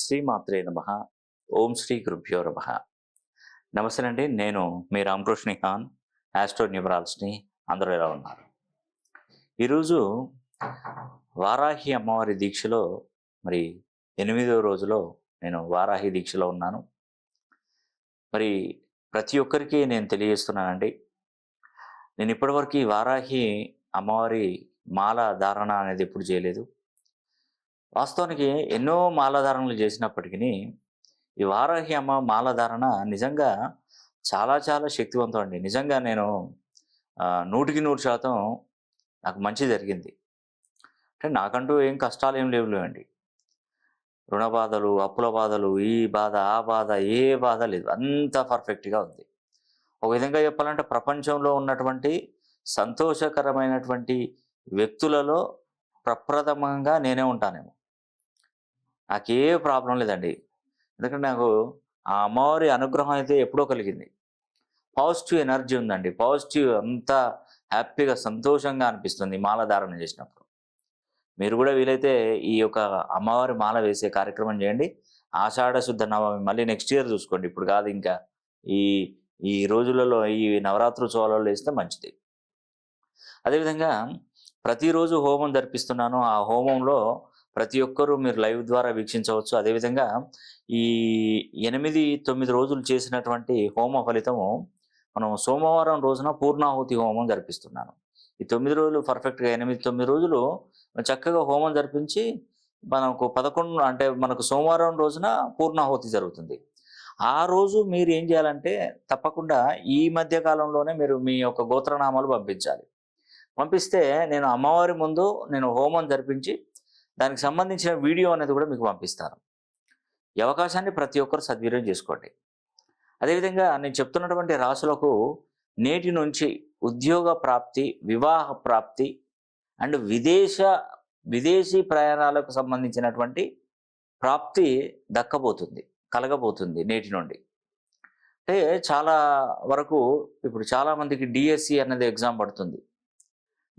శ్రీమాత్రే నమ. ఓం శ్రీ గురుభ్యో నమ. నమస్తే అండి నేను మీ రామకృష్ణ ఖాన్ ఆస్ట్రో న్యూమరాల్స్ని అందరూ ఎలా ఉన్నారు? ఈరోజు వారాహి అమ్మవారి దీక్షలో మరి ఎనిమిదో రోజులో నేను వారాహి దీక్షలో ఉన్నాను. మరి ప్రతి ఒక్కరికి నేను తెలియజేస్తున్నానండి నేను ఇప్పటివరకు వారాహి అమ్మవారి మాల ధారణ అనేది ఎప్పుడు చేయలేదు. వాస్తవానికి ఎన్నో మాలాధారణలు చేసినప్పటికీ ఈ వారాహి అమ్మ మాలాధారణ నిజంగా చాలా చాలా శక్తివంతం అండి నిజంగా నేను నూటికి నూరు శాతం నాకు మంచి జరిగింది. అంటే నాకంటూ ఏం కష్టాలు ఏం లేవు లేవండి రుణ బాధలు అప్పుల బాధలు ఈ బాధ ఆ బాధ ఏ బాధ లేదు. అంతా పర్ఫెక్ట్గా ఉంది. ఒక విధంగా చెప్పాలంటే ప్రపంచంలో ఉన్నటువంటి సంతోషకరమైనటువంటి వ్యక్తులలో ప్రప్రథమంగా నేనే ఉంటానేమో. నాకే ప్రాబ్లం లేదండి. ఎందుకంటే నాకు ఆ అమ్మవారి అనుగ్రహం అయితే ఎప్పుడో కలిగింది. పాజిటివ్ ఎనర్జీ ఉందండి. పాజిటివ్ అంతా హ్యాపీగా సంతోషంగా అనిపిస్తుంది మాల ధారణ చేసినప్పుడు. మీరు కూడా వీలైతే ఈ యొక్క అమ్మవారి మాల వేసే కార్యక్రమం చేయండి. ఆషాఢ శుద్ధ నవమి మళ్ళీ నెక్స్ట్ ఇయర్ చూసుకోండి. ఇప్పుడు కాదు ఇంకా ఈ ఈ రోజులలో ఈ నవరాత్రోత్సవాలలో వేస్తే మంచిది. అదేవిధంగా ప్రతిరోజు హోమం జరిపిస్తున్నాను. ఆ హోమంలో ప్రతి ఒక్కరూ మీరు లైవ్ ద్వారా వీక్షించవచ్చు. అదేవిధంగా ఈ ఎనిమిది తొమ్మిది రోజులు చేసినటువంటి హోమ ఫలితము మనం సోమవారం రోజున పూర్ణాహుతి హోమం జరిపిస్తున్నాను. ఈ తొమ్మిది రోజులు పర్ఫెక్ట్గా ఎనిమిది తొమ్మిది రోజులు చక్కగా హోమం జరిపించి మనకు పదకొండు అంటే మనకు సోమవారం రోజున పూర్ణాహుతి జరుగుతుంది. ఆ రోజు మీరు ఏం చేయాలంటే తప్పకుండా ఈ మధ్య కాలంలోనే మీరు మీ యొక్క గోత్రనామాలు పంపించాలి. పంపిస్తే నేను అమ్మవారి ముందు నేను హోమం జరిపించి దానికి సంబంధించిన వీడియో అనేది కూడా మీకు పంపిస్తాను. ఈ అవకాశాన్ని ప్రతి ఒక్కరు సద్వినియోగం చేసుకోండి. అదేవిధంగా నేను చెప్తున్నటువంటి రాసులకు నేటి నుంచి ఉద్యోగ ప్రాప్తి వివాహ ప్రాప్తి అండ్ విదేశ విదేశీ ప్రయాణాలకు సంబంధించినటువంటి ప్రాప్తి దక్కబోతుంది కలగబోతుంది నేటి నుండి. అంటే చాలా వరకు ఇప్పుడు చాలామందికి డిఎస్సి అనేది ఎగ్జామ్ పడుతుంది.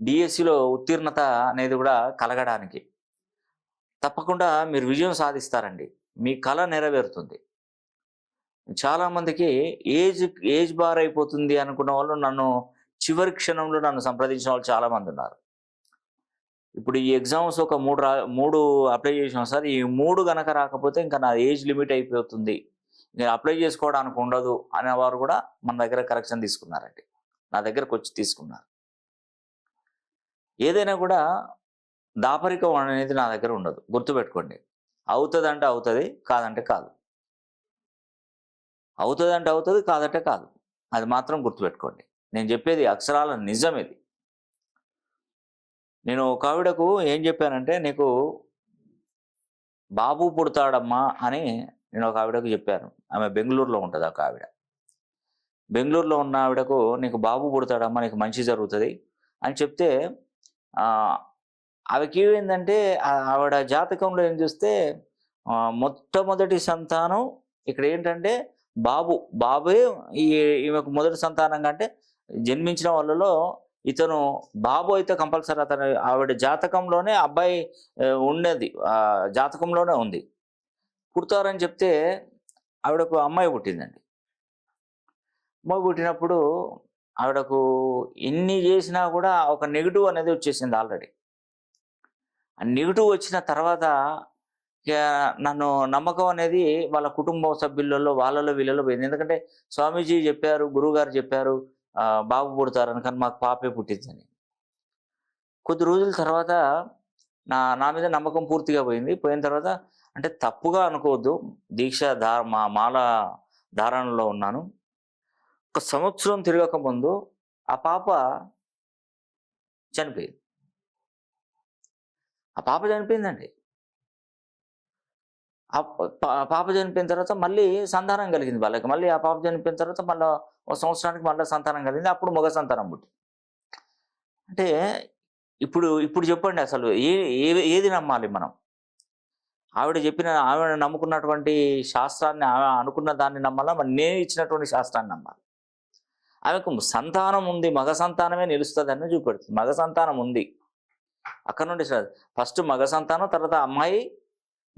డిఎస్సిలో ఉత్తీర్ణత అనేది కూడా కలగడానికి తప్పకుండా మీరు విజయం సాధిస్తారండి. మీ కళ నెరవేరుతుంది. చాలామందికి ఏజ్ ఏజ్ బార్ అయిపోతుంది అనుకున్న వాళ్ళు నన్ను చివరి క్షణంలో నన్ను సంప్రదించిన వాళ్ళు చాలామంది ఉన్నారు. ఇప్పుడు ఈ ఎగ్జామ్స్ ఒక మూడు రా మూడు అప్లై చేసాం సార్ ఈ మూడు గనక రాకపోతే ఇంకా నా ఏజ్ లిమిట్ అయిపోతుంది. నేను అప్లై చేసుకోవడానికి ఉండదు అనేవారు కూడా మన దగ్గర కరెక్షన్ తీసుకున్నారండి. నా దగ్గరకు వచ్చి తీసుకున్నారు. ఏదైనా కూడా దాపరికం అనేది నా దగ్గర ఉండదు. గుర్తుపెట్టుకోండి. అవుతుంది అంటే అవుతుంది కాదంటే కాదు. అవుతుంది అంటే అవుతుంది కాదంటే కాదు. అది మాత్రం గుర్తుపెట్టుకోండి. నేను చెప్పేది అక్షరాల నిజం ఇది. నేను ఒక ఆవిడకు ఏం చెప్పానంటే నీకు బాబు పుడతాడమ్మా అని నేను ఒక ఆవిడకు చెప్పాను. ఆమె బెంగళూరులో ఉంటుంది ఒక ఆవిడ. బెంగళూరులో ఉన్న ఆవిడకు నీకు బాబు పుడతాడమ్మా నీకు మంచి జరుగుతుంది అని చెప్తే ఆమెకి ఏమైందంటే ఆవిడ జాతకంలో ఏం చూస్తే మొట్టమొదటి సంతానం ఇక్కడ ఏంటంటే బాబు. బాబే ఈ ఈమెకు మొదటి సంతానంగా అంటే జన్మించిన వాళ్ళలో ఇతను బాబు అయితే కంపల్సరీ అతను ఆవిడ జాతకంలోనే అబ్బాయి ఉండేది. ఉన్నది ఆ జాతకంలోనే ఉంది. పుడతారని చెప్తే ఆవిడకు అమ్మాయి పుట్టిందండి. అమ్మాయి పుట్టినప్పుడు ఆవిడకు ఎన్ని చేసినా కూడా ఒక నెగిటివ్ అనేది వచ్చేసింది ఆల్రెడీ. నెగిటివ్ వచ్చిన తర్వాత నన్ను నమ్మకం అనేది వాళ్ళ కుటుంబ సభ్యులలో వాళ్ళలో వీళ్ళలో పోయింది. ఎందుకంటే స్వామీజీ చెప్పారు గురువుగారు చెప్పారు బాబు పుడతారని కానీ మాకు పాపే పుట్టిందని. కొద్ది రోజుల తర్వాత నా నా మీద నమ్మకం పూర్తిగా పోయింది. పోయిన తర్వాత అంటే తప్పుగా అనుకోవద్దు. దీక్ష ధార మా మాల ధారణలో ఉన్నాను. ఒక సంవత్సరం తిరగక ముందు ఆ పాప చనిపోయింది. ఆ పాప చనిపోయిందండి. ఆ పాప చనిపోయిన తర్వాత మళ్ళీ సంతానం కలిగింది వాళ్ళకి. మళ్ళీ ఆ పాప చనిపోయిన తర్వాత మళ్ళీ ఒక సంవత్సరానికి మళ్ళీ సంతానం కలిగింది. అప్పుడు మగ సంతానం పుట్టి అంటే ఇప్పుడు ఇప్పుడు చెప్పండి అసలు ఏ ఏది నమ్మాలి మనం? ఆవిడ చెప్పిన ఆవిడ నమ్ముకున్నటువంటి శాస్త్రాన్ని ఆమె అనుకున్న దాన్ని నమ్మాలా? మరి నేను ఇచ్చినటువంటి శాస్త్రాన్ని నమ్మాలి. ఆమెకు సంతానం ఉంది మగ సంతానమే నిలుస్తుంది అని చూపెడుతుంది. మగ సంతానం ఉంది. అక్కడ నుండి ఫస్ట్ మగ సంతానం తర్వాత అమ్మాయి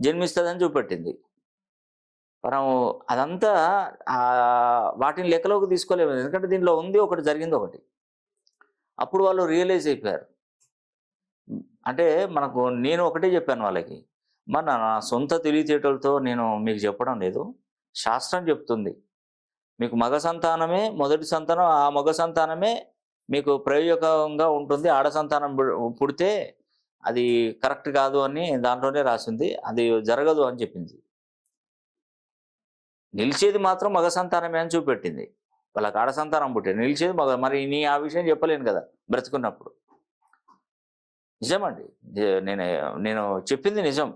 జన్మిస్తుందని చూపెట్టింది. మనం అదంతా వాటిని లెక్కలోకి తీసుకోలేము. ఎందుకంటే దీనిలో ఉంది ఒకటి జరిగింది ఒకటి. అప్పుడు వాళ్ళు రియలైజ్ అయిపోయారు. అంటే మనకు నేను ఒకటే చెప్పాను వాళ్ళకి మన నా సొంత తెలివితేటలతో నేను మీకు చెప్పడం లేదు. శాస్త్రం చెప్తుంది. మీకు మగ సంతానమే మొదటి సంతానం ఆ మగ సంతానమే మీకు ప్రయోజకంగా ఉంటుంది. ఆడ సంతానం పుడితే అది కరెక్ట్ కాదు అని దాంట్లోనే రాసింది. అది జరగదు అని చెప్పింది. నిలిచేది మాత్రం మగ సంతానమే అని చూపెట్టింది. వాళ్ళకి ఆడ సంతానం పుట్టింది నిలిచేది మగ మరి నీ ఆ విషయం చెప్పలేను కదా బ్రతుకున్నప్పుడు. నిజమండి. నేను నేను చెప్పింది నిజం.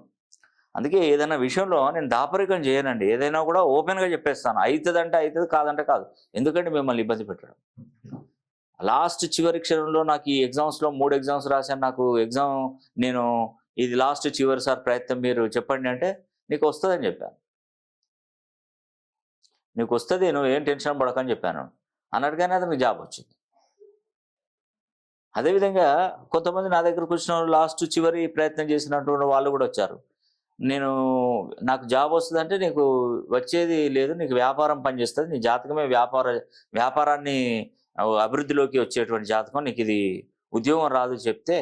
అందుకే ఏదైనా విషయంలో నేను దాపరికం చేయనండి. ఏదైనా కూడా ఓపెన్గా చెప్పేస్తాను. అవుతుందంటే అవుతుంది కాదంటే కాదు. ఎందుకంటే మిమ్మల్ని ఇబ్బంది పెట్టడం. లాస్ట్ చివరి క్షణంలో నాకు ఈ ఎగ్జామ్స్లో మూడు ఎగ్జామ్స్ రాశాను. నాకు ఎగ్జామ్ నేను ఇది లాస్ట్ చివరి సార్ ప్రయత్నం మీరు చెప్పండి అంటే నీకు వస్తుందని చెప్పాను. నీకు వస్తుంది నువ్వు ఏం టెన్షన్ పడకని చెప్పాను. అన్నట్టుగానే అతనికి జాబ్ వచ్చింది. అదేవిధంగా కొంతమంది నా దగ్గరకు వచ్చిన లాస్ట్ చివరి ప్రయత్నం చేసినటువంటి వాళ్ళు కూడా వచ్చారు. నేను నాకు జాబ్ వస్తుందంటే నీకు వచ్చేది లేదు నీకు వ్యాపారం పనిచేస్తుంది నీ జాతకమే వ్యాపార వ్యాపారాన్ని అభివృద్ధిలోకి వచ్చేటువంటి జాతకం నీకు ఇది ఉద్యోగం రాదు చెప్తే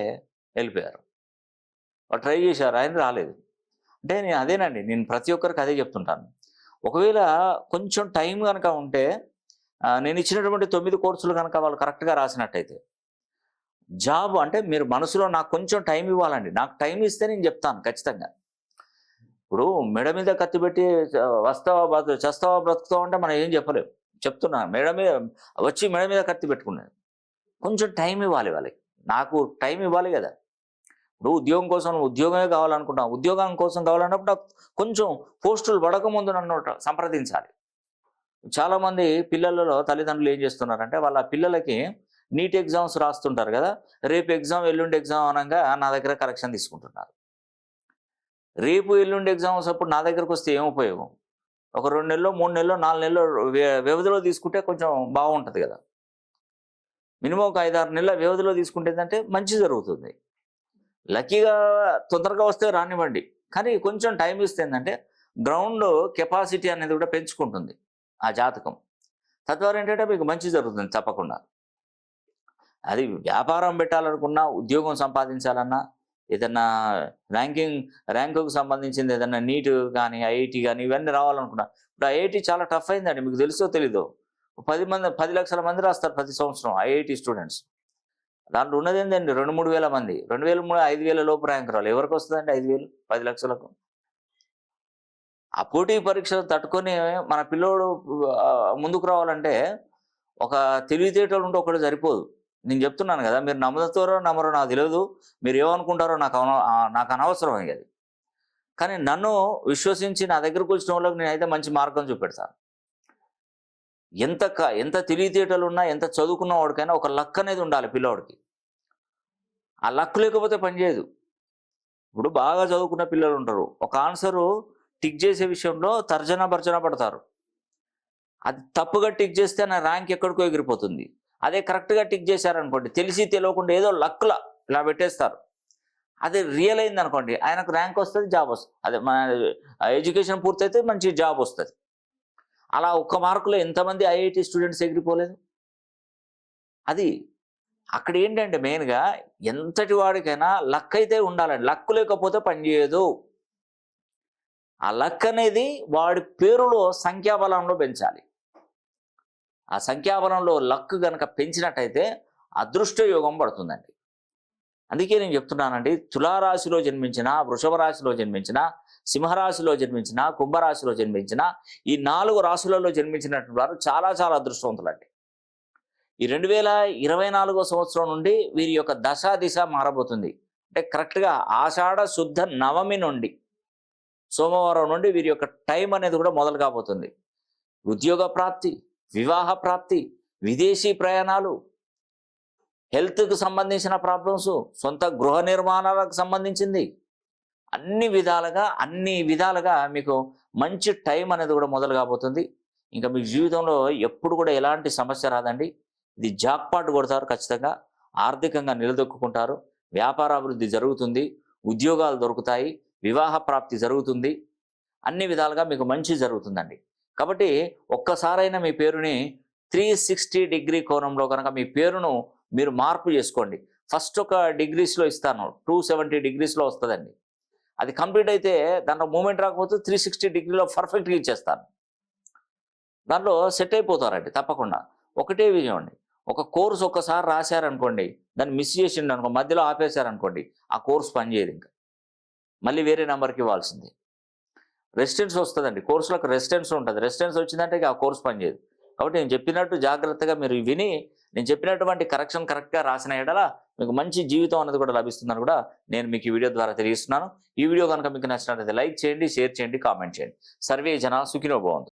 వెళ్ళిపోయారు. వాళ్ళు ట్రై చేశారు ఆయన రాలేదు. అంటే నేను అదేనండి నేను ప్రతి ఒక్కరికి అదే చెప్తుంటాను. ఒకవేళ కొంచెం టైం కనుక ఉంటే నేను ఇచ్చినటువంటి తొమ్మిది కోర్సులు కనుక వాళ్ళు కరెక్ట్గా రాసినట్టయితే జాబ్ అంటే మీరు మనసులో నాకు కొంచెం టైం ఇవ్వాలండి. నాకు టైం ఇస్తే నేను చెప్తాను ఖచ్చితంగా. ఇప్పుడు మెడ మీద కత్తి పెట్టి వస్తావా బతు చేస్తావా బ్రతుకుతావు అంటే మనం ఏం చెప్పలేం. చెప్తున్నా మెడ మీద వచ్చి మెడ మీద కత్తి పెట్టుకున్నాను కొంచెం టైం ఇవ్వాలి వాళ్ళకి. నాకు టైం ఇవ్వాలి కదా. ఇప్పుడు ఉద్యోగం కోసం ఉద్యోగమే కావాలనుకుంటా ఉద్యోగం కోసం కావాలన్నప్పుడు కొంచెం పోస్టులు పడకముందు నన్ను సంప్రదించాలి. చాలామంది పిల్లలలో తల్లిదండ్రులు ఏం చేస్తున్నారంటే వాళ్ళ పిల్లలకి నీట్ ఎగ్జామ్స్ రాస్తుంటారు కదా. రేపు ఎగ్జామ్ ఎల్లుండి ఎగ్జామ్ అనగా నా దగ్గర కరెక్షన్ తీసుకుంటున్నారు. రేపు ఎల్లుండి ఎగ్జామ్స్ అప్పుడు నా దగ్గరకు వస్తే ఏం ఉపయోగం? ఒక రెండు నెలలో మూడు నెలలో నాలుగు నెలలో వ్యవధిలో తీసుకుంటే కొంచెం బాగుంటుంది కదా. మినిమం ఒక ఐదారు నెలల వ్యవధిలో తీసుకుంటే ఏంటంటే మంచి జరుగుతుంది. లక్కీగా తొందరగా వస్తే రానివ్వండి. కానీ కొంచెం టైం ఇస్తే ఏంటంటే గ్రౌండ్ కెపాసిటీ అనేది కూడా పెంచుకుంటుంది ఆ జాతకం. తద్వారా ఏంటంటే మీకు మంచి జరుగుతుంది తప్పకుండా. అది వ్యాపారం పెట్టాలనుకున్నా ఉద్యోగం సంపాదించాలన్నా ఏదన్నా ర్యాంకింగ్ ర్యాంకుకు సంబంధించింది ఏదన్నా నీట్ కానీ ఐఐటి కానీ ఇవన్నీ రావాలనుకున్నా. ఇప్పుడు ఐఐటి చాలా టఫ్ అయిందండి మీకు తెలుసో తెలీదో? పది మంది పది లక్షల మంది రాస్తారు ప్రతి సంవత్సరం ఐఐటి స్టూడెంట్స్. దాంట్లో ఉన్నది ఏంటండి రెండు మూడు వేల మంది. రెండు వేల మూడు ఐదు వేల లోపు ర్యాంక్ రావాలి. ఎవరికి వస్తుందండి ఐదు వేలు పది లక్షలకు? ఆ పోటీ పరీక్షలు తట్టుకొని మన పిల్లోడు ముందుకు రావాలంటే ఒక తెలివితేటలు ఉంటే ఒకటి సరిపోదు. నేను చెప్తున్నాను కదా మీరు నమ్ముతారో నమ్మరో నాకు తెలియదు మీరు ఏమనుకుంటారో నాకు అన- నాకు అనవసరం అయ్యేది కానీ నన్ను విశ్వసించి నా దగ్గరకు వచ్చిన వాళ్ళకి నేనైతే మంచి మార్గం చూపెడతాను ఎంత క- ఎంత తెలివితేటలు ఉన్నా ఎంత చదువుకున్న వాడికైనా ఒక లక్ అనేది ఉండాలి పిల్లవాడికి ఆ లక్ లేకపోతే పనిచేయదు ఇప్పుడు బాగా చదువుకున్న పిల్లలు ఉంటారు. ఒక ఆన్సరు టిక్ చేసే విషయంలో తర్జన భర్జన పడతారు. అది తప్పుగా టిక్ చేస్తే నా ర్యాంక్ ఎక్కడికో ఎగిరిపోతుంది. అదే కరెక్ట్గా టిక్ చేశారనుకోండి తెలిసి తెలియకుండా ఏదో లక్లా ఇలా పెట్టేస్తారు. అది రియల్ అయింది అనుకోండి ఆయనకు ర్యాంక్ వస్తుంది జాబ్ వస్తుంది. అదే మన ఎడ్యుకేషన్ పూర్తయితే మంచి జాబ్ వస్తుంది. అలా ఒక్క మార్కులో ఎంతమంది ఐఐటి స్టూడెంట్స్ ఎగిరిపోలేదు? అది అక్కడ ఏంటంటే మెయిన్గా ఎంతటి వాడికైనా లక్ అయితే ఉండాలండి. లక్ లేకపోతే పనిచేయదు ఆ లక్ అనేది వాడి పేరులో సంఖ్యాబలంలో పెంచాలి. ఆ సంఖ్యాబలంలో లక్ గనక పెంచినట్టయితే అదృష్ట యోగం పడుతుందండి. అందుకే నేను చెప్తున్నానండి తులారాశిలో జన్మించిన వృషభ రాశిలో జన్మించిన సింహరాశిలో జన్మించిన కుంభరాశిలో జన్మించిన ఈ నాలుగు రాశులలో జన్మించినటువంటి వారు చాలా చాలా అదృష్టవంతులండి. ఈ రెండు వేల ఇరవై నాలుగో సంవత్సరం నుండి వీరి యొక్క దశ దిశ మారబోతుంది. అంటే కరెక్ట్గా ఆషాఢ శుద్ధ నవమి నుండి సోమవారం నుండి వీరి యొక్క టైం అనేది కూడా మొదలు కాబోతుంది ఉద్యోగ ప్రాప్తి వివాహ ప్రాప్తి విదేశీ ప్రయాణాలు హెల్త్కు సంబంధించిన ప్రాబ్లమ్స్ సొంత గృహ నిర్మాణాలకు సంబంధించింది. అన్ని విధాలుగా అన్ని విధాలుగా మీకు మంచి టైం అనేది కూడా మొదలు కాబోతుంది. ఇంకా మీ జీవితంలో ఎప్పుడు కూడా ఎలాంటి సమస్య రాదండి. ఇది జాక్పాట్ కొడతారు ఖచ్చితంగా. ఆర్థికంగా నిలదొక్కుంటారు వ్యాపారాభివృద్ధి జరుగుతుంది. ఉద్యోగాలు దొరుకుతాయి. వివాహ ప్రాప్తి జరుగుతుంది. అన్ని విధాలుగా మీకు మంచి జరుగుతుందండి. కాబట్టి ఒక్కసారైనా మీ పేరుని త్రీ సిక్స్టీ డిగ్రీ కోణంలో కనుక మీ పేరును మీరు మార్పు చేసుకోండి. ఫస్ట్ ఒక డిగ్రీస్లో ఇస్తాను. టూ సెవెంటీ డిగ్రీస్లో వస్తుందండి. అది కంప్లీట్ అయితే దాంట్లో మూమెంట్ రాకపోతే త్రీ సిక్స్టీ డిగ్రీలో పర్ఫెక్ట్గా ఇచ్చేస్తాను. దాంట్లో సెట్ అయిపోతారండి తప్పకుండా. ఒకటే విషయం అండి. ఒక కోర్స్ ఒక్కసారి రాశారనుకోండి దాన్ని మిస్ చేసిండు అనుకో మధ్యలో ఆపేశారనుకోండి ఆ కోర్స్ పనిచేయదు ఇంకా. మళ్ళీ వేరే నెంబర్కి ఇవ్వాల్సింది. రెసిడెన్స్ వస్తుందండి. కోర్సులకు రెసిడెన్స్ ఉంటుంది. రెసిడెన్స్ వచ్చిందంటే ఆ కోర్స్ పనిచేయదు కాబట్టి నేను చెప్పినట్టు జాగ్రత్తగా మీరు విని నేను చెప్పినటువంటి కరెక్షన్ కరెక్ట్గా రాసిన ఎడల మీకు మంచి జీవితం అనేది కూడా లభిస్తుందని కూడా నేను మీకు ఈ వీడియో ద్వారా తెలియజేస్తున్నాను. ఈ వీడియో కనుక మీకు నచ్చినట్లయితే లైక్ చేయండి షేర్ చేయండి కామెంట్ చేయండి. సర్వే జన సుఖినో బాగుంది